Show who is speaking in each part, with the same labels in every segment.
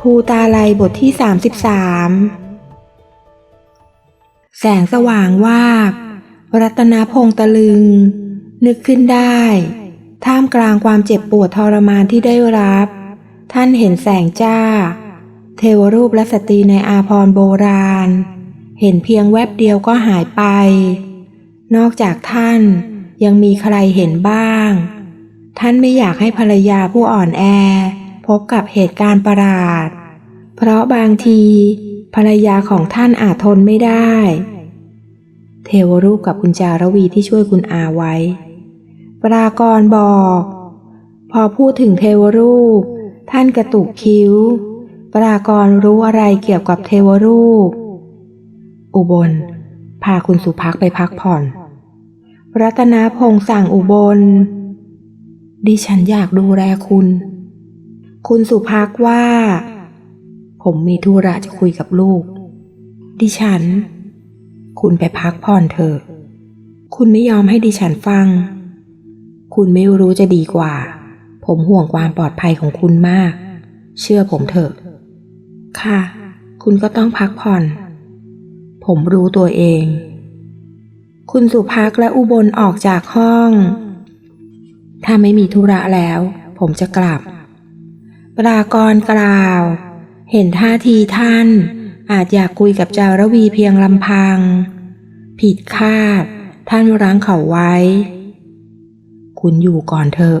Speaker 1: ภูตาไลยบทที่ 33 แสงสว่างวาบ รัตนพงตะลึง นึกขึ้นได้ ท่ามกลางความเจ็บปวดทรมานที่ได้รับ ท่านเห็นแสงจ้า เทวรูปและสตรีในอาพรโบราณ เห็นเพียงแวบเดียวก็หายไป นอกจากท่าน ยังมีใครเห็นบ้าง ท่านไม่อยากให้ภรรยาผู้อ่อนแอ พบกับเหตุการณ์ประหลาด เพราะบางที ภรรยาของท่านอาจทนไม่ได้ เทวรูปกับคุณจารวีที่ช่วยคุณอาไว้ ปรากรบอก พอพูดถึงเทวรูป ท่านกระตุกคิ้ว ปรากรรู้อะไรเกี่ยวกับเทวรูป อุบล พาคุณสุพักไปพักผ่อน รัตนาพงษ์สั่งอุบล ดิฉันอยากดูแลคุณ คุณสุพักว่า ผมมีธุระจะคุยกับลูก ดิฉัน คุณไปพักผ่อนเถอะ คุณไม่ยอมให้ดิฉันฟัง คุณไม่รู้จะดีกว่า ผมห่วงความปลอดภัยของคุณมาก เชื่อผมเถอะ ค่ะ คุณก็ต้องพักผ่อน ผมรู้ตัวเอง คุณสุพักและอุบลออกจากห้อง ถ้าไม่มีธุระแล้ว ผมจะกลับ ปรากรกล่าว เห็นท่าทีท่าน อาจอยากคุยกับจารวีเพียงลำพัง ผิดคาด ท่านรั้งเขาไว้ คุณอยู่ก่อนเถอะ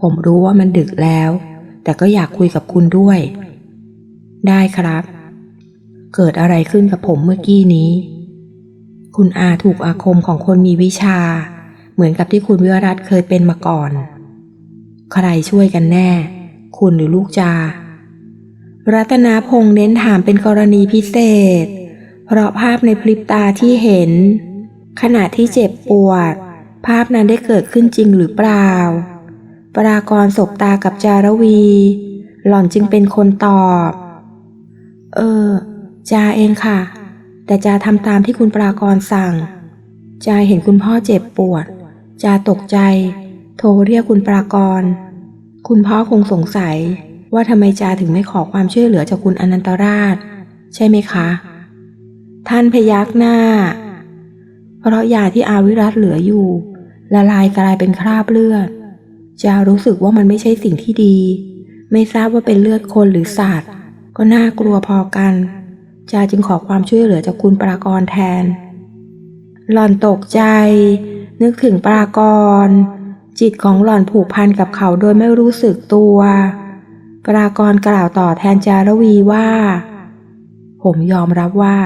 Speaker 1: ผมรู้ว่ามันดึกแล้ว แต่ก็อยากคุยกับคุณด้วย ได้ครับ เกิดอะไรขึ้นกับผมเมื่อกี้นี้ คุณอาถูกอาคมของคนมีวิชา เหมือนกับที่คุณวิรัตเคยเป็นมาก่อน ใครช่วยกันแน่ คุณหรือลูกจา รัตนาพงษ์เน้นถามเป็นกรณีพิเศษ เพราะภาพในพริบตาที่เห็น ขณะที่เจ็บปวด ภาพนั้นได้เกิดขึ้นจริงหรือเปล่า ปรากรศบตากับจารวี หล่อนจึงเป็นคนตอบ เออ จาเองค่ะ แต่จาทำตามที่คุณปรากรสั่ง จาเห็นคุณพ่อเจ็บปวด จาตกใจ โทรเรียกคุณปรากร คุณพ่อคงสงสัยว่าทำไมจาถึงไม่ขอความช่วยเหลือจากคุณอนันตราช ใช่ไหมคะ ท่านพยักหน้า เพราะยาที่อาวิรัตเหลืออยู่ละลายกลายเป็นคราบเลือด จารู้สึกว่ามันไม่ใช่สิ่งที่ดี ไม่ทราบว่าเป็นเลือดคนหรือสัตว์ ก็น่ากลัวพอกัน จาจึงขอความช่วยเหลือจากคุณปรากรแทน หล่อนตกใจ นึกถึงปรากร จิตของหล่อนผูกพันกับเขาโดยไม่รู้สึกตัว ปรากรกล่าวต่อแทนจารวีว่า ผมยอมรับว่า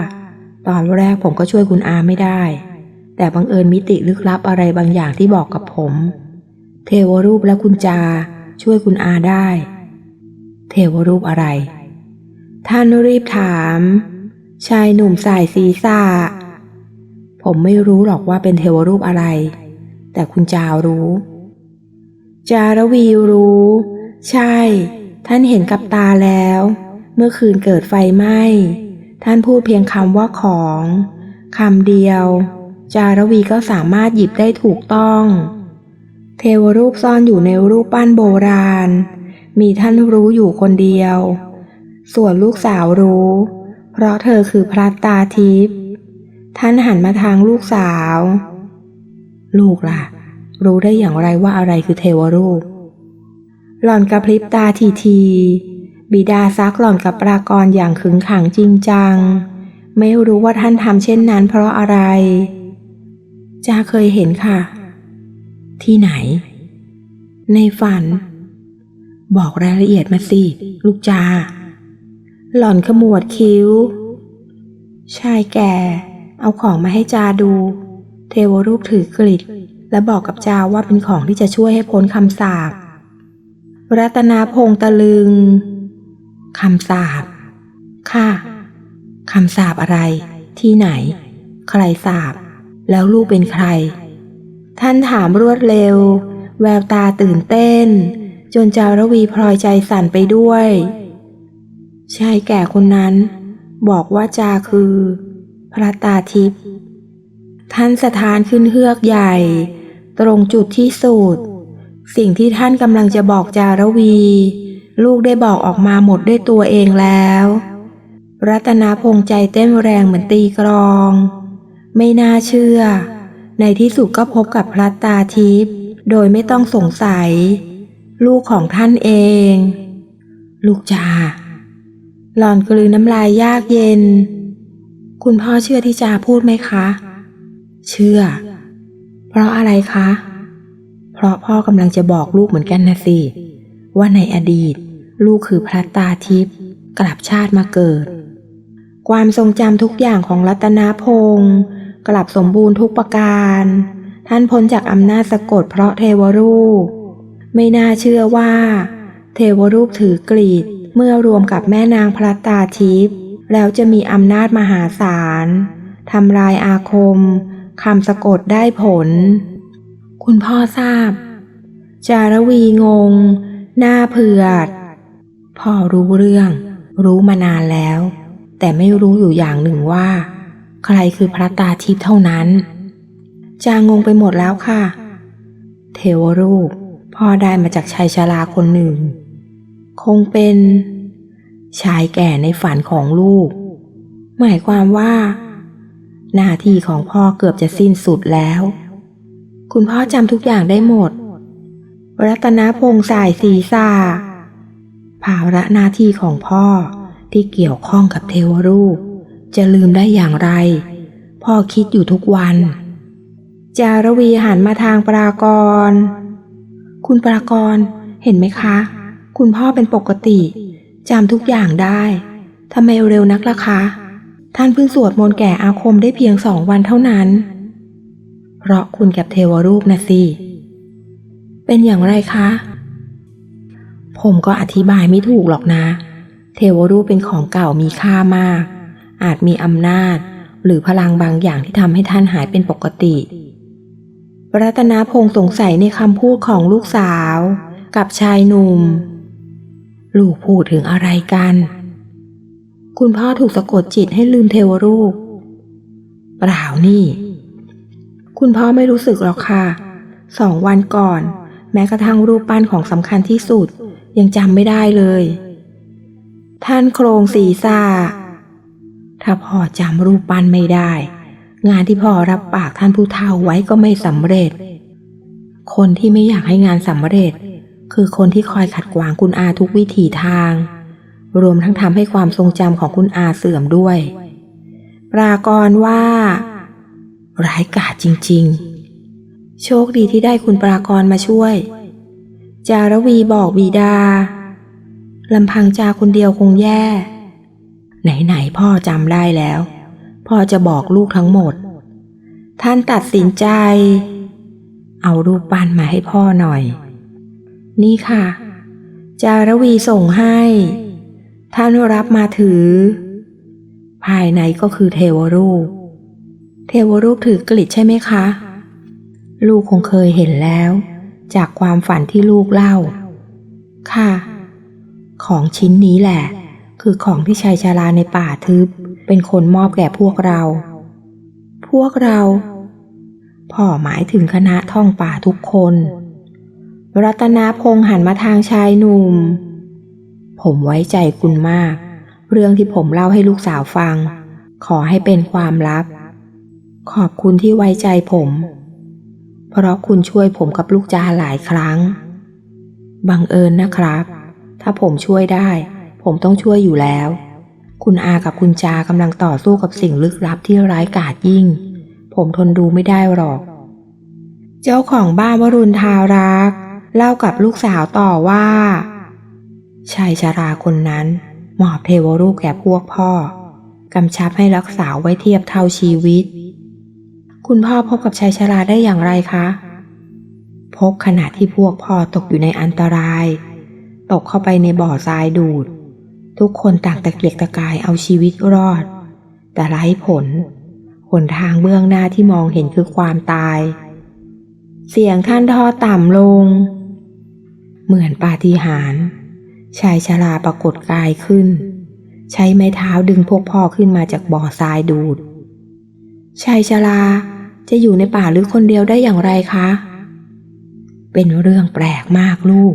Speaker 1: ตอนแรกผมก็ช่วยคุณอาไม่ได้ แต่บังเอิญมิติลึกลับอะไรบางอย่างที่บอกกับผม เทวรูปและคุณจาช่วยคุณอาได้ เทวรูปอะไร ท่านรีบถาม ชายหนุ่มสายศีรษะผมไม่รู้หรอกว่าเป็นเทวรูปอะไร แต่คุณจารู้ จารวีรู้ ใช่ ท่านเห็นกับตาแล้ว เมื่อคืนเกิดไฟไหม้ ท่านพูดเพียงคำว่าของคำเดียว จารวีก็สามารถหยิบได้ถูกต้อง เทวรูปซ่อนอยู่ในรูปปั้นโบราณ มีท่านรู้อยู่คนเดียว ส่วนลูกสาวรู้ เพราะเธอคือพระตาทิพย์ท่านหันมาทางลูกสาว ลูกล่ะ รู้ได้อย่างไรว่าอะไรคือเทวรูป หล่อนกระพริบตาทีทีบิดาซักหล่อนกับปรากรอย่างขึงขังจริงจัง ไม่รู้ว่าท่านทำเช่นนั้นเพราะอะไรจาเคยเห็นค่ะ ที่ไหน ในฝัน บอกรายละเอียดมาสิ ลูกจา หล่อนขมวดคิ้ว ชายแก่ เอาของมาให้จาดู เทวรูปถือกริดและบอกกับจาว่าเป็นของที่จะช่วยให้พ้นคำสาปรัตนาพงษ์ตะลึงคำสาปค่ะคำสาปอะไร ที่ไหน ใครสาปแล้วลูกเป็นใคร ท่านถามรวดเร็ว แววตาตื่นเต้น จนจารวีพลอยใจสั่นไปด้วย ชายแก่คนนั้นบอกว่าจาคือ พระตาทิพย์ท่านสถานขึ้นเฮือกใหญ่ ตรงจุดที่สุดสิ่งที่ท่านกำลังจะบอกจารวี ลูกได้บอกออกมาหมดด้วยตัวเองแล้ว รัตนาพงษ์ใจเต้นแรงเหมือนตีกลอง ไม่น่าเชื่อ ในที่สุดก็พบกับพระตาทิพย์โดยไม่ต้องสงสัย ลูกของท่านเอง ลูกจา หล่อนกลืนน้ำลายยากเย็น คุณพ่อเชื่อที่จาพูดไหมคะ เชื่อ เพราะอะไรคะ เพราะพ่อกำลังจะบอกลูกเหมือนกันนะสิ ว่าในอดีต ลูกคือพระตาทิพย์กลับชาติมาเกิด ความทรงจำทุกอย่างของรัตนพงศ์กลับสมบูรณ์ทุกประการ ท่านพ้นจากอำนาจสะกดเพราะเทวรูป ไม่น่าเชื่อว่า เทวรูปถือกรีด เมื่อรวมกับแม่นางพระตาทิพย์แล้วจะมีอำนาจมหาศาลทำลายอาคมคำสะกดได้ผล คุณพ่อทราบ จารวีงง หน้าเผือด พ่อรู้เรื่อง รู้มานานแล้ว แต่ไม่รู้อยู่อย่างหนึ่งว่า ใครคือพระตาทิพย์เท่านั้น จางงงไปหมดแล้วค่ะ เทวรูปพ่อได้มาจากชายชราคนหนึ่ง คงเป็น ชายแก่ในฝันของลูก หมายความว่า หน้าที่ของพ่อเกือบจะสิ้นสุดแล้ว คุณพ่อจำทุกอย่างได้หมด รัตนพงษ์สายศีรษะภาระหน้าที่ของพ่อที่เกี่ยวข้องกับเทวรูป จะลืมได้อย่างไร พ่อคิดอยู่ทุกวัน จารวีหันมาทางปรากร คุณปรากรเห็นไหมคะ คุณพ่อเป็นปกติจำทุกอย่างได้ทำไมเร็วนักล่ะคะ ท่านเพิ่งสวดมนต์แก่อาคมได้เพียงสองวันเท่านั้น เพราะคุณกับเทวรูปนะสิ เป็นอย่างไรคะ ผมก็อธิบายไม่ถูกหรอกนะ เทวรูปเป็นของเก่ามีค่ามาก อาจมีอำนาจ หรือพลังบางอย่างที่ทำให้ท่านหายเป็นปกติรัตนาพงษ์สงสัยในคำพูดของลูกสาว กับชายหนุ่ม ลูกพูดถึงอะไรกัน คุณพ่อถูกสะกดจิตให้ลืมเทวรูป เปล่านี่ คุณพ่อไม่รู้สึกหรอกค่ะ สองวันก่อน แม้กระทั่งรูปปั้นของสำคัญที่สุด ยังจำไม่ได้เลย ท่านโครงศีรษะถ้าพ่อจำรูปปั้นไม่ได้ งานที่พ่อรับปากท่านผู้เฒ่าไว้ก็ไม่สำเร็จ คนที่ไม่อยากให้งานสำเร็จ คือคนที่คอยขัดขวางคุณอาทุกวิถีทาง รวมทั้งทำให้ความทรงจำของคุณอาเสื่อมด้วย ปรากรว่า ร้ายกาจจริง ๆ โชคดีที่ได้คุณปรากรมาช่วย จารวีบอกบีดาลำพังจาคนเดียวคงแย่ ไหน ๆ พ่อจำได้แล้ว พ่อจะบอกลูกทั้งหมด ท่านตัดสินใจ เอารูปปั้นมาให้พ่อหน่อย นี่ค่ะ จารวีส่งให้ ท่านรับมาถือ ภายในก็คือเทวรูป เทวรูปถือกลิดใช่ไหมคะ ลูกคงเคยเห็นแล้ว จากความฝันที่ลูกเล่า ค่ะ ของชิ้นนี้แหละ คือของที่ชายชาลาในป่าทึบ เป็นคนมอบแก่พวกเรา พวกเราพ่อหมายถึงคณะท่องป่าทุกคน รัตนาพงษ์หันมาทางชายหนุ่ม ผมไว้ใจคุณมาก เรื่องที่ผมเล่าให้ลูกสาวฟัง ขอให้เป็นความลับ ขอบคุณที่ไว้ใจผม เพราะคุณช่วยผมกับลูกจาหลายครั้ง บังเอิญนะครับ ถ้าผมช่วยได้ ผมต้องช่วยอยู่แล้ว คุณอากับคุณจากำลังต่อสู้กับสิ่งลึกลับที่ร้ายกาจยิ่ง ผมทนดูไม่ได้หรอก เจ้าของบ้านวรุณทารัก เล่ากับลูกสาวต่อว่า ชายชาราคนนั้นมอบเทวรูปแก่พวกพ่อกำชับให้รักษาไว้เทียบเท่าชีวิต คุณพ่อพบกับชายชาราได้อย่างไรคะ พบขณะที่พวกพ่อตกอยู่ในอันตราย ตกเข้าไปในบ่อทรายดูด ทุกคนต่างตะเกียกตะกายเอาชีวิตรอด แต่ไร้ผลหนทางเบื้องหน้าที่มองเห็นคือความตาย เสียงท่านทอต่ำลง เหมือนปาฏิหาริย์ชายชราปรากฏกายขึ้น ใช้ไม้เท้าดึงพวกพ่อขึ้นมาจากบ่อทรายดูด ชายชราจะอยู่ในป่าหรือคนเดียวได้อย่างไรคะ เป็นเรื่องแปลกมากลูก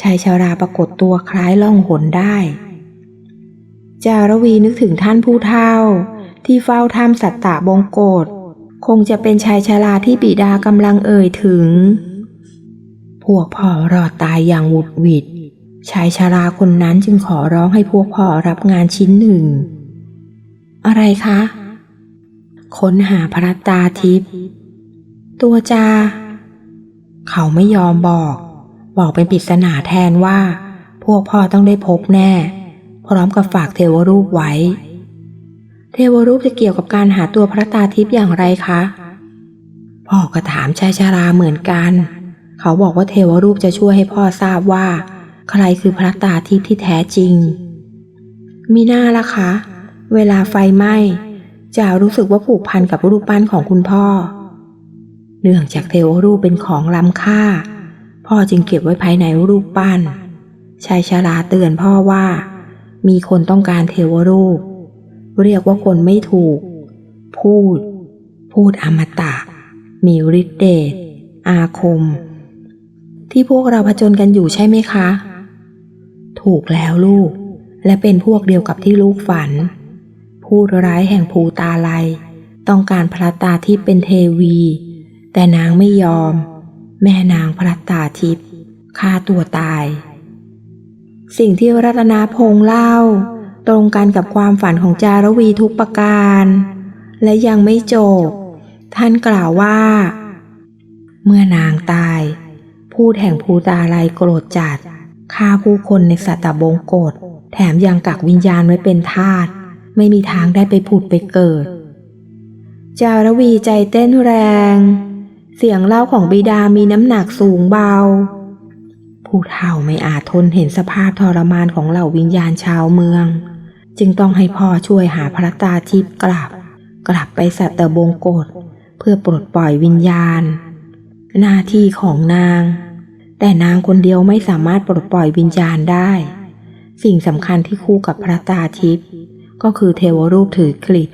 Speaker 1: ชายชาราปรากฏตัวคล้ายล่องหนได้ จารวีนึกถึงท่านผู้เฒ่า ที่เฝ้าถ้ำสัตตะบงโกฎคงจะเป็นชายชาราที่บิดากำลังเอ่ยถึง พวกพ่อรอดตายอย่างหวุดหวิด ชายชาราคนนั้นจึงขอร้องให้พวกพ่อรับงานชิ้นหนึ่ง อะไรคะ ค้นหาพระตาทิพย์ตัวจา เขาไม่ยอมบอก บอกเป็นปริศนาแทนว่า พวกพ่อต้องได้พบแน่ พร้อมกับฝากเทวรูปไว้ เทวรูปจะเกี่ยวกับการหาตัวพระตาทิพย์อย่างไรคะพ่อก็ถามชายชาราเหมือนกัน เขาบอกว่าเทวรูปจะช่วยให้พ่อทราบว่า ใครคือพระตาทิพย์ที่แท้จริง มีหน้าละคะ เวลาไฟไหม้จะรู้สึกว่าผูกพันกับรูปปั้นของคุณพ่อ เนื่องจากเทวรูปเป็นของล้ำค่า พ่อจึงเก็บไว้ภายในรูปปั้นชายชาลาเตือนพ่อว่า มีคนต้องการเทวรูป เรียกว่าคนไม่ถูก พูด พูดอมตะ มีฤทธิ์เดชอาคม ที่พวกเราผจญกันอยู่ใช่ไหมคะ ถูกแล้วลูก และเป็นพวกเดียวกับที่ลูกฝันพูดร้ายแห่งภูตาลัยต้องการพระตาทิพย์เป็นเทวี แต่นางไม่ยอม แม่นางพระตาทิพย์ฆ่าตัวตาย สิ่งที่รัตนาพงษ์เล่า ตรงกันกับความฝันของจารวีทุกประการ และยังไม่จบ ท่านกล่าวว่า เมื่อนางตาย พูดแห่งภูตาลัยโกรธจัดฆ่าผู้คนในสัตบงกฎแถมยังกักวิญญาณไว้เป็นทาสไม่มีทางได้ไปผุดไปเกิด จารวีใจเต้นแรง เสียงเล่าของบิดามีน้ำหนักสูงเบา ผู้เฒ่าไม่อาจทนเห็นสภาพทรมานของเหล่าวิญญาณชาวเมือง จึงต้องให้พ่อช่วยหาพระตาทิพย์กลับ กลับไปสัตตบงกฎเพื่อปลดปล่อยวิญญาณ หน้าที่ของนาง แต่นางคนเดียวไม่สามารถปลดปล่อยวิญญาณได้ สิ่งสำคัญที่คู่กับพระตาทิพย์ก็คือเทวรูปถือกลิด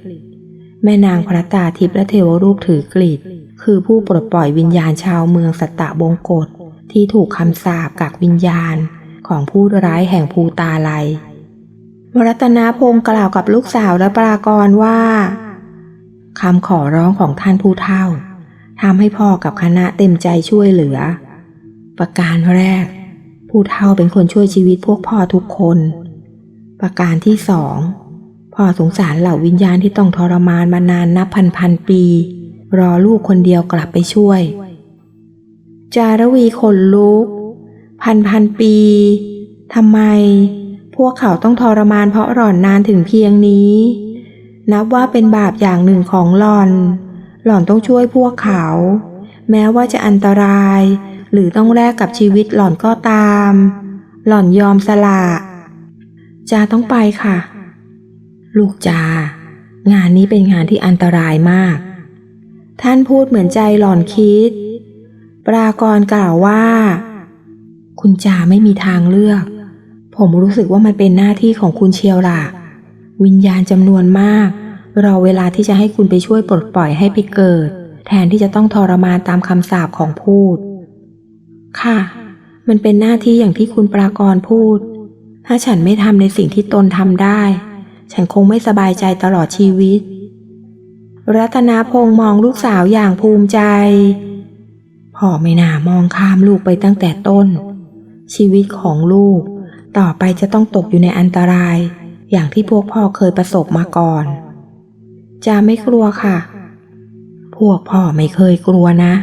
Speaker 1: แม่นางพระตาทิพย์และเทวรูปถือกลิดคือผู้ปลดปล่อยวิญญาณชาวเมืองสัตตบงกฎที่ถูกคำสาปกักวิญญาณของผู้ร้ายแห่งภูตาลัยวรัตนาพงศ์กล่าวกับลูกสาวและปรากรว่าคำขอร้องของท่านผู้เฒ่า ทำให้พ่อกับคณะเต็มใจช่วยเหลือ ประการแรก ผู้เฒ่าเป็นคนช่วยชีวิตพวกพ่อทุกคน ประการที่สองพ่อสงสารเหล่าวิญญาณที่ต้องทรมานมานานนับพันพันปี รอลูกคนเดียวกลับไปช่วย จารวีขนลุก พันพันปีทำไม พวกเขาต้องทรมานเพราะหล่อนนานถึงเพียงนี้ นับว่าเป็นบาปอย่างหนึ่งของหล่อน หล่อนต้องช่วยพวกเขา แม้ว่าจะอันตราย หรือต้องแลกกับชีวิตหล่อนก็ตาม หล่อนยอมสละจาต้องไปค่ะ ลูกจา งานนี้เป็นงานที่อันตรายมาก ท่านพูดเหมือนใจหล่อนคิด ปรากรกล่าวว่า คุณจาไม่มีทางเลือก ผมรู้สึกว่ามันเป็นหน้าที่ของคุณเชียวล่ะ วิญญาณจำนวนมาก รอเวลาที่จะให้คุณไปช่วยปลดปล่อยให้ไปเกิด แทนที่จะต้องทรมานตามคำสาปของพูด ค่ะ มันเป็นหน้าที่อย่างที่คุณปรากรพูด ถ้าฉันไม่ทำในสิ่งที่ตนทำได้ ฉันคงไม่สบายใจตลอดชีวิต รัตนาพงษ์มองลูกสาวอย่างภูมิใจ พ่อไม่น่ามองข้ามลูกไปตั้งแต่ต้น ชีวิตของลูก ต่อไปจะต้องตกอยู่ในอันตราย อย่างที่พวกพ่อเคยประสบมาก่อน จาไม่กลัวค่ะ พวกพ่อไม่เคยกลัวนะ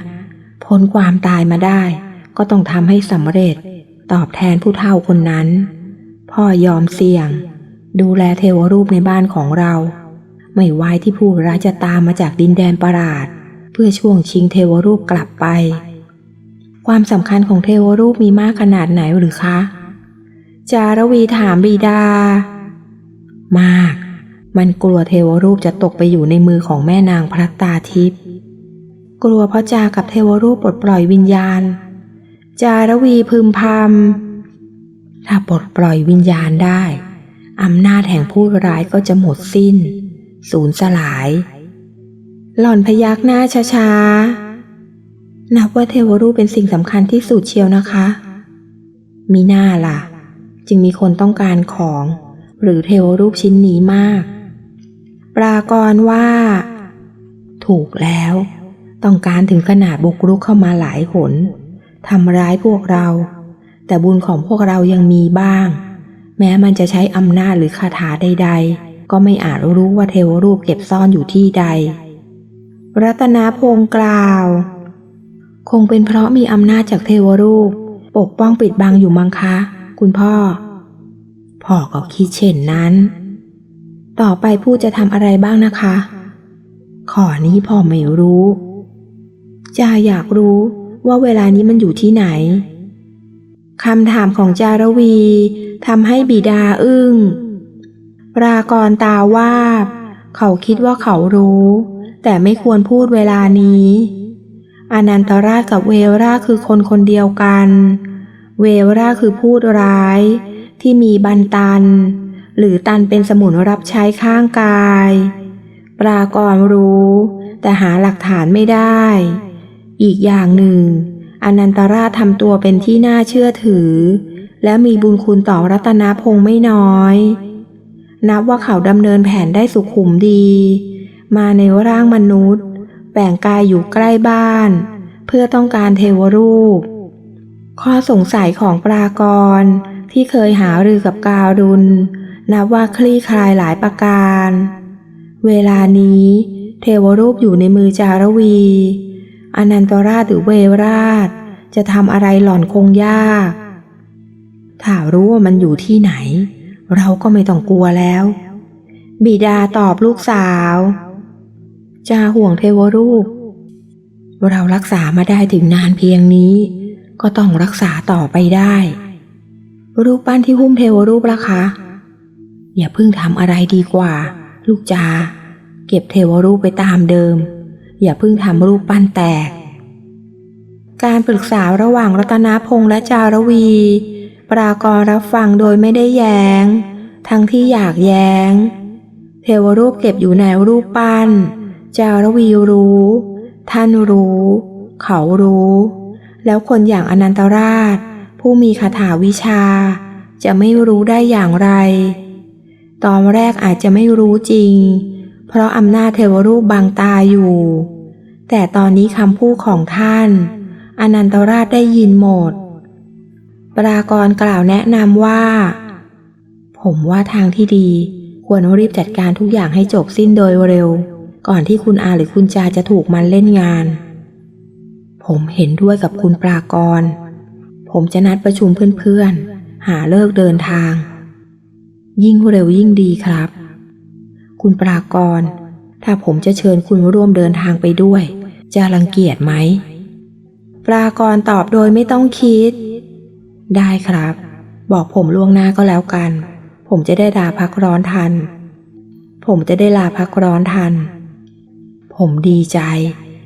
Speaker 1: พ้นความตายมาได้ ก็ต้องทำให้สำเร็จ ตอบแทนผู้เฒ่าคนนั้น พ่อยอมเสี่ยง ดูแลเทวรูปในบ้านของเรา ไม่ไว้ที่ผู้ร้ายจะตามมาจากดินแดนประหลาด เพื่อช่วงชิงเทวรูปกลับไป ความสำคัญของเทวรูปมีมากขนาดไหนหรือคะ จารวีถามบิดา มาก มันกลัวเทวรูปจะตกไปอยู่ในมือของแม่นางพระตาทิพย์ กลัวเพราะจากับเทวรูปปลดปล่อยวิญญาณ จารวีพึมพำถ้าปลดปล่อยวิญญาณได้ อำนาจแห่งผู้ร้ายก็จะหมดสิ้น สูญสลาย หล่อนพยักหน้าช้าๆ นับว่าเทวรูปเป็นสิ่งสำคัญที่สุดเชียวนะคะ มีหน้าล่ะ จึงมีคนต้องการของหรือเทวรูปชิ้นนี้มาก ปรากรว่า ถูกแล้ว ต้องการถึงขนาดบุกรุกเข้ามาหลายหนทำร้ายพวกเรา แต่บุญของพวกเรายังมีบ้าง แม้มันจะใช้อำนาจหรือคาถาใด ๆ ก็ไม่อาจรู้ว่าเทวรูปเก็บซ่อนอยู่ที่ใด รัตนาพงกล่าว คงเป็นเพราะมีอำนาจจากเทวรูป ปกป้องปิดบังอยู่มั้งคะ คุณพ่อพ่อก็คิดเช่นนั้น ต่อไปผู้จะทำอะไรบ้างนะคะ ขอนี้พ่อไม่รู้จาอยากรู้ว่าเวลานี้มันอยู่ที่ไหนคำถามของจารวีทำให้บิดาอึ้งปรากรตาว่าบ เขาคิดว่าเขารู้ แต่ไม่ควรพูดเวลานี้ อนันตราชกับเวราคือคนคนเดียวกัน เวราคือพูดร้ายที่มีบันตัน หรือตันเป็นสมุนรับใช้ข้างกาย ปรากรรู้ แต่หาหลักฐานไม่ได้ อีกอย่างหนึ่ง อนันตราชทำตัวเป็นที่น่าเชื่อถือ และมีบุญคุณต่อรัตนพงศ์ไม่น้อย นับว่าเขาดำเนินแผนได้สุขุมดี มาในร่างมนุษย์แบ่งกายอยู่ใกล้บ้าน เพื่อต้องการเทวรูป ข้อสงสัยของปรากรที่เคยหารือกับการุณ นับว่าคลี่คลายหลายประการ เวลานี้เทวรูปอยู่ในมือจารวี อนันตราชหรือเวราช จะทำอะไรหล่อนคงยาก ถ้ารู้ว่ามันอยู่ที่ไหน เราก็ไม่ต้องกลัวแล้ว บิดาตอบลูกสาวจาห่วงเทวรูป เรารักษามาได้ถึงนานเพียงนี้ ก็ต้องรักษาต่อไปได้ รูปปั้นที่หุ้มเทวรูปล่ะคะ อย่าเพิ่งทำอะไรดีกว่า ลูกจา เก็บเทวรูปไปตามเดิม อย่าเพิ่งทำรูปปั้นแตก การปรึกษาระหว่างรัตนาพงษ์และจารวี ปรากรรับฟังโดยไม่ได้แยง้ง ทั้งที่อยากแย้ง เทวรูปเก็บอยู่ในรูปปั้น จารวีรู้ ท่านรู้ เขารู้ แล้วคนอย่างอนันตราช ผู้มีคาถาวิชา จะไม่รู้ได้อย่างไร ตอนแรกอาจจะไม่รู้จริง เพราะอำนาจเทวรูปบังตาอยู่ แต่ตอนนี้คำพูดของท่าน อนันตราชได้ยินหมด ปรากรกล่าวแนะนำว่า ผมว่าทางที่ดีควรรีบจัดการทุกอย่างให้จบสิ้นโดยเร็ว ก่อนที่คุณอาหรือคุณจาจะถูกมันเล่นงาน ผมเห็นด้วยกับคุณปรากร ผมจะนัดประชุมเพื่อนๆ หาเลิกเดินทาง ยิ่งเร็วยิ่งดีครับ คุณปรากร ถ้าผมจะเชิญคุณร่วมเดินทางไปด้วย จะรังเกียจไหม ปรากรตอบโดยไม่ต้องคิด ได้ครับ บอกผมล่วงหน้าก็แล้วกัน ผมจะได้ลาพักร้อนทัน ผมจะได้ลาพักร้อนทัน ผมดีใจ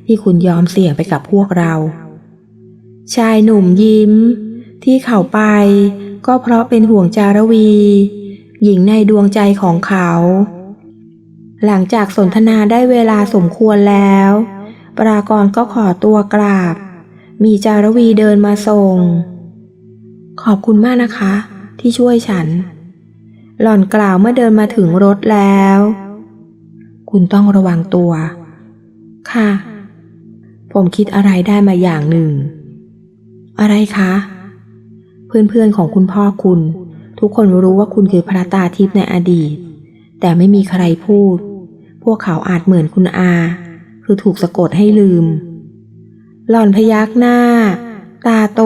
Speaker 1: ที่คุณยอมเสี่ยงไปกับพวกเรา ชายหนุ่มยิ้ม ที่เขาไปก็เพราะเป็นห่วงจารวี หญิงในดวงใจของเขา หลังจากสนทนาได้เวลาสมควรแล้ว ปรากรก็ขอตัวกราบ มีจารวีเดินมาส่ง ขอบคุณมากนะคะ ที่ช่วยฉัน หล่อนกล่าวเมื่อเดินมาถึงรถแล้ว คุณต้องระวังตัว ค่ะ ผมคิดอะไรได้มาอย่างหนึ่ง อะไรคะ เพื่อนๆของคุณพ่อคุณ ทุกคนรู้ว่าคุณคือพระตาทิพย์ในอดีต แต่ไม่มีใครพูด พวกเขาอาจเหมือนคุณอา คือถูกสะกดให้ลืม หล่อนพยักหน้า ตาโต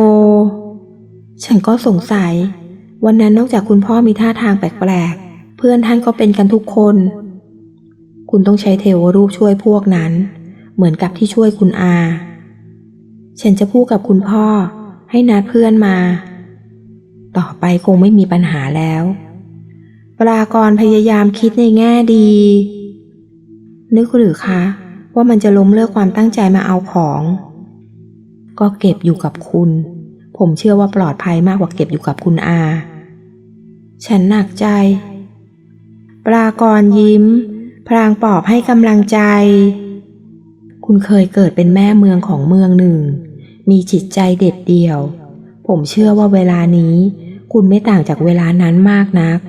Speaker 1: ฉันก็สงสัย วันนั้นนอกจากคุณพ่อมีท่าทางแปลกๆ เพื่อนท่านก็เป็นกันทุกคน คุณต้องใช้เทวรูปช่วยพวกนั้น เหมือนกับที่ช่วยคุณอา ฉันจะพูดกับคุณพ่อให้นัดเพื่อนมา ต่อไปคงไม่มีปัญหาแล้ว ปรากรพยายามคิดในแง่ดี นึกหรือคะ ว่ามันจะล้มเลิกความตั้งใจมาเอาของ ก็เก็บอยู่กับคุณ ผมเชื่อว่าปลอดภัยมากกว่าเก็บอยู่กับคุณอา ฉันหนักใจ ปรากรยิ้ม พรางปลอบให้กำลังใจ คุณเคยเกิดเป็นแม่เมืองของเมืองหนึ่ง มีจิตใจเด็ดเดี่ยว ผมเชื่อว่าเวลานี้ คุณไม่ต่างจากเวลานั้นมากนัก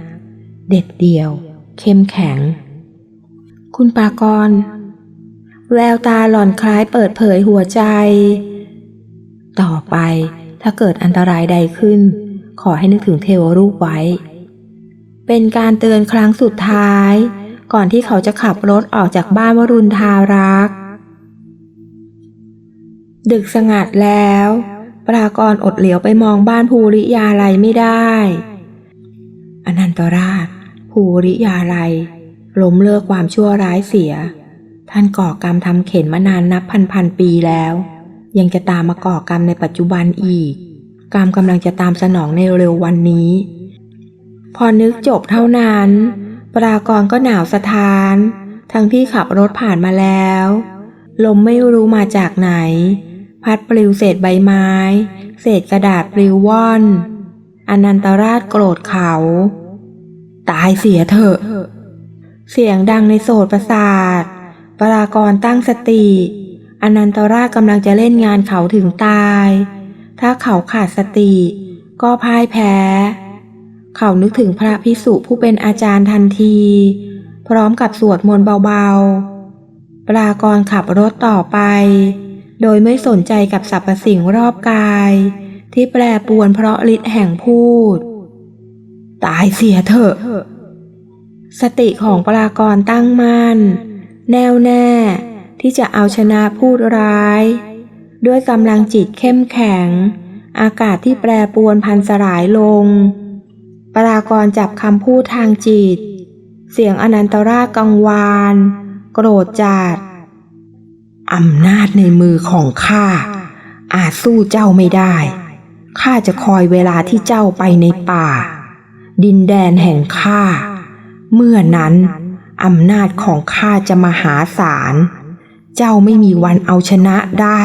Speaker 1: เด็ดเดี่ยว เข้มแข็ง คุณปากร แววตาหล่อนคล้ายเปิดเผยหัวใจ ต่อไปถ้าเกิดอันตรายใดขึ้น ขอให้นึกถึงเทวรูปไว้ เป็นการเตือนครั้งสุดท้าย ก่อนที่เขาจะขับรถออกจากบ้านวรุณทารัก ดึกสงัดแล้ว ปรากรอดเหลียวไปมองบ้านภูริยาลัยไม่ได้ อนันตราช ภูริยาลัยล้มเลิกความชั่วร้ายเสีย ท่านก่อกรรมทำเข็นมานานนับพันพันปีแล้ว ยังจะตามมาก่อกรรมในปัจจุบันอีก กรรมกำลังจะตามสนองในเร็ววันนี้ พอนึกจบเท่านั้น ปรากรก็หนาวสะท้าน ทั้งที่ขับรถผ่านมาแล้ว ลมไม่รู้มาจากไหน พัดปลิวเศษใบไม้ เศษกระดาษปลิวว่อน อนันตราชโกรธเขา ตายเสียเถอะ เสียงดังในโสดประสาทปรากรตั้งสติ อนันตราชกำลังจะเล่นงานเขาถึงตาย ถ้าเขาขาดสติ ก็พ่ายแพ้ เขานึกถึงพระพิสุผู้เป็นอาจารย์ทันที พร้อมกับสวดมนต์เบาๆ ปรากรขับรถต่อไป โดยไม่สนใจกับสรรพสิ่งรอบกาย ที่แปรปวนเพราะฤทธิ์แห่งพูด ตายเสียเถอะ สติของปรากรตั้งมั่น แน่วแน่ที่จะเอาชนะพูดร้าย ด้วยกำลังจิตเข้มแข็ง อากาศที่แปรปวนพันสลายลง ปรากรจับคำพูดทางจิต เสียงอนันตราชกังวาน โกรธจัด อำนาจในมือของข้าอาจสู้เจ้าไม่ได้ข้าจะคอยเวลาที่เจ้าไปในป่า ดินแดนแห่งข้าเมื่อนั้นอำนาจของข้าจะมาหาศาลเจ้าไม่มีวันเอาชนะได้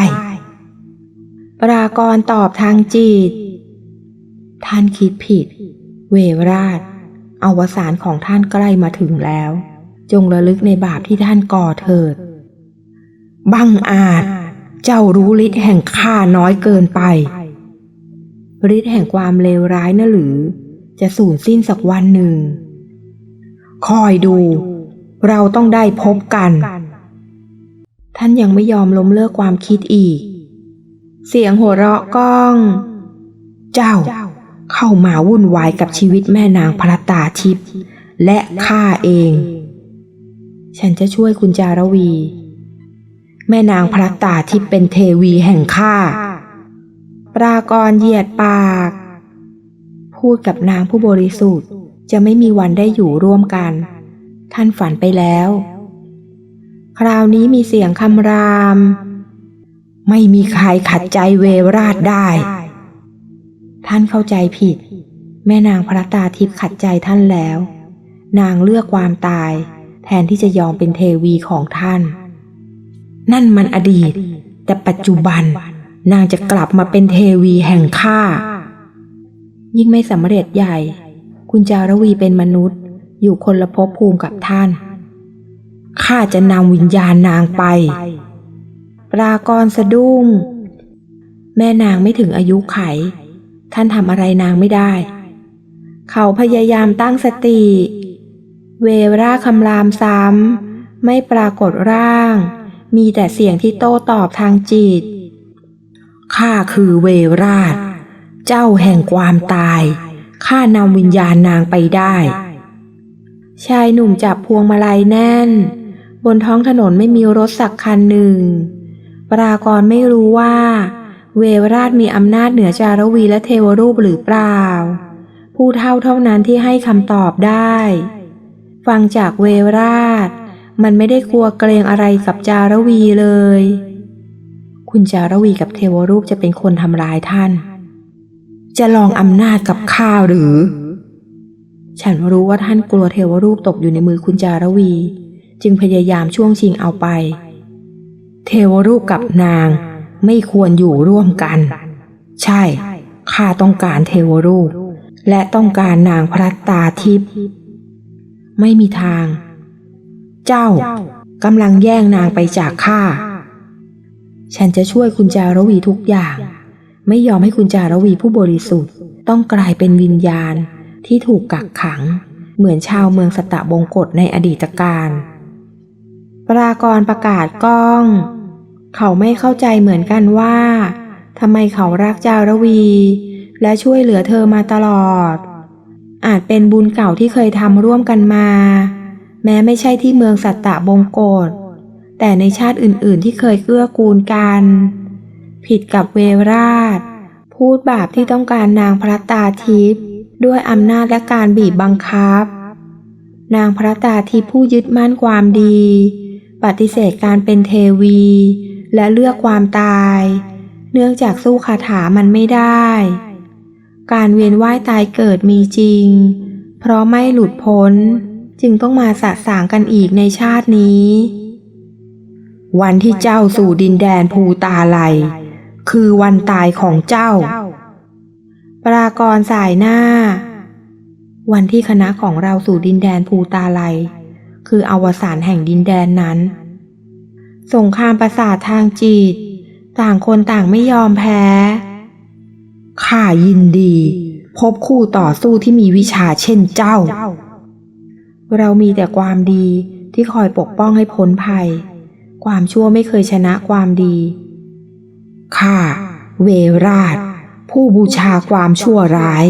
Speaker 1: ปรากรตอบทางจิต ท่านคิดผิด เวราชอวสานของท่านใกล้มาถึงแล้ว จงระลึกในบาปที่ท่านก่อเถิด บังอาจ เจ้ารู้ฤทธิ์แห่งข้าน้อยเกินไปฤทธิ์แห่งความเลวร้ายนะหรือ จะสูญสิ้นสักวันหนึ่ง คอยดู เราต้องได้พบกัน ท่านยังไม่ยอมล้มเลิกความคิดอีก เสียงหัวเราะก้อง เจ้าเข้ามาวุ่นวายกับชีวิตแม่นางพระตาทิพย์และข้าเอง ฉันจะช่วยคุณจารวี แม่นางพระตาทิพย์เป็นเทวีแห่งข้า ปรากรเหยียดปาก พูดกับนางผู้บริสุทธิ์จะไม่มีวันได้อยู่ร่วมกัน ท่านฝันไปแล้ว คราวนี้มีเสียงคำราม ไม่มีใครขัดใจเวราชได้ ท่านเข้าใจผิด แม่นางพระตาทิพย์ขัดใจท่านแล้ว นางเลือกความตาย แทนที่จะยอมเป็นเทวีของท่าน นั่นมันอดีต แต่ปัจจุบัน นางจะกลับมาเป็นเทวีแห่งข้ายิ่งไม่สำเร็จใหญ่ คุณจารวีเป็นมนุษย์ อยู่คนละภพภูมิกับท่านข้าจะนำวิญญาณนางไป ปรากรสะดุ้ง แม่นางไม่ถึงอายุไข ท่านทำอะไรนางไม่ได้ เขาพยายามตั้งสติ เวราคำรามซ้ำ ไม่ปรากฏร่าง มีแต่เสียงที่โต้ตอบทางจิต ข้าคือเวราช เจ้าแห่งความตาย ข้านำวิญญาณนางไปได้ ชายหนุ่มจับพวงมาลัยแน่น บนท้องถนนไม่มีรถสักคันหนึ่ง ปรากรไม่รู้ว่า เวราชมีอำนาจเหนือจารวีและเทวรูปหรือเปล่า ผู้เท่าเท่านั้นที่ให้คำตอบได้ ฟังจากเวรา มันไม่ได้กลัวเกรงอะไรกับจารวีเลย คุณจารวีกับเทวรูปจะเป็นคนทำร้ายท่าน จะลองอำนาจกับข้าหรือ ฉันรู้ว่าท่านกลัวเทวรูปตกอยู่ในมือคุณจารวี จึงพยายามช่วงชิงเอาไป เทวรูปกับนางไม่ควรอยู่ร่วมกัน ใช่ ข้าต้องการเทวรูป และต้องการนางพระตาทิพย์ไม่มีทาง เจ้ากำลังแย่งนางไปจากข้า ฉันจะช่วยคุณจารวีทุกอย่าง ไม่ยอมให้คุณจารวีผู้บริสุทธิ์ ต้องกลายเป็นวิญญาณที่ถูกกักขัง เหมือนชาวเมืองสตะบงกฎในอดีตการปรากรประกาศก้อง เขาไม่เข้าใจเหมือนกันว่าทำไมเขารักจารวี และช่วยเหลือเธอมาตลอด อาจเป็นบุญเก่าที่เคยทำร่วมกันมา แม้ไม่ใช่ที่เมืองสัตตะบงกฎแต่ในชาติอื่นๆที่เคยเกื้อกูลกัน ผิดกับเวราช พูดบาปที่ต้องการนางพระตาทิพย์ด้วยอำนาจและการบีบบังคับ นางพระตาทิพย์ผู้ยึดมั่นความดี ปฏิเสธการเป็นเทวี และเลือกความตาย เนื่องจากสู้คาถามันไม่ได้ การเวียนว่ายตายเกิดมีจริง เพราะไม่หลุดพ้น จึงต้องมาสะสางกันอีกในชาตินี้ วันที่เจ้าสู่ดินแดนภูตาไลคือวันตายของเจ้า ปรากรสายหน้า วันที่คณะของเราสู่ดินแดนภูตาไลคืออวสานแห่งดินแดนนั้น สงครามประสาททางจิต ต่างคนต่างไม่ยอมแพ้ ข้ายินดี พบคู่ต่อสู้ที่มีวิชาเช่นเจ้า เรามีแต่ความดีที่คอยปกป้องให้พ้นภัย ความชั่วไม่เคยชนะความดีข้าเวราช ผู้บูชาความชั่วร้าย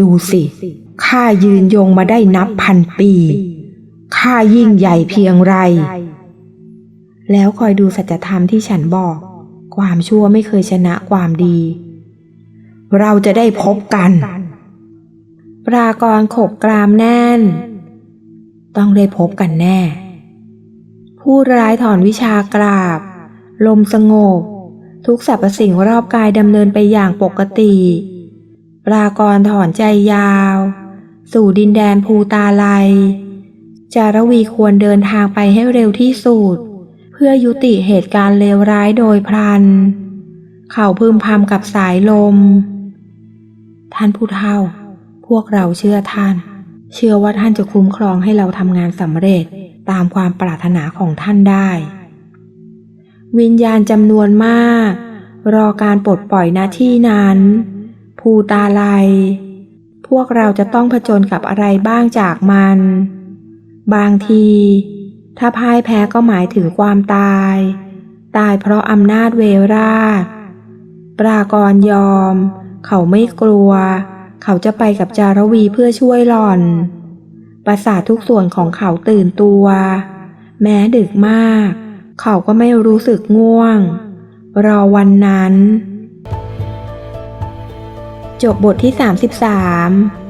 Speaker 1: ดูสิข้ายืนยงมาได้นับพันปีข้ายิ่งใหญ่เพียงไร แล้วคอยดูสัจธรรมที่ฉันบอก ความชั่วไม่เคยชนะความดี เราจะได้พบกัน ปรากรขบกรามแน่น ต้องได้พบกันแน่ ผู้ร้ายถอนวิชากราบ ลมสงบ ทุกสรรพสิ่งรอบกายดำเนินไปอย่างปกติ ปรากรถอนใจยาว สู่ดินแดนภูตาไลจารวีควรเดินทางไปให้เร็วที่สุด เพื่อยุติเหตุการณ์เลวร้ายโดยพลัน เขาพึมพำกับสายลม ท่านผู้เฒ่า พวกเราเชื่อท่าน เชื่อว่าท่านจะคุ้มครองให้เราทำงานสำเร็จตามความปรารถนาของท่านได้ วิญญาณจำนวนมาก รอการปลดปล่อยหน้าที่นั้นภูตาไลพวกเราจะต้องผจญกับอะไรบ้างจากมัน บางที ถ้าพ่ายแพ้ก็หมายถึงความตาย ตายเพราะอำนาจเวราปรากรยอม เขาไม่กลัว เขาจะไปกับจารวีเพื่อช่วยหล่อน ประสาททุกส่วนของเขาตื่นตัว แม้ดึกมาก เขาก็ไม่รู้สึกง่วง รอวันนั้น จบบทที่ 33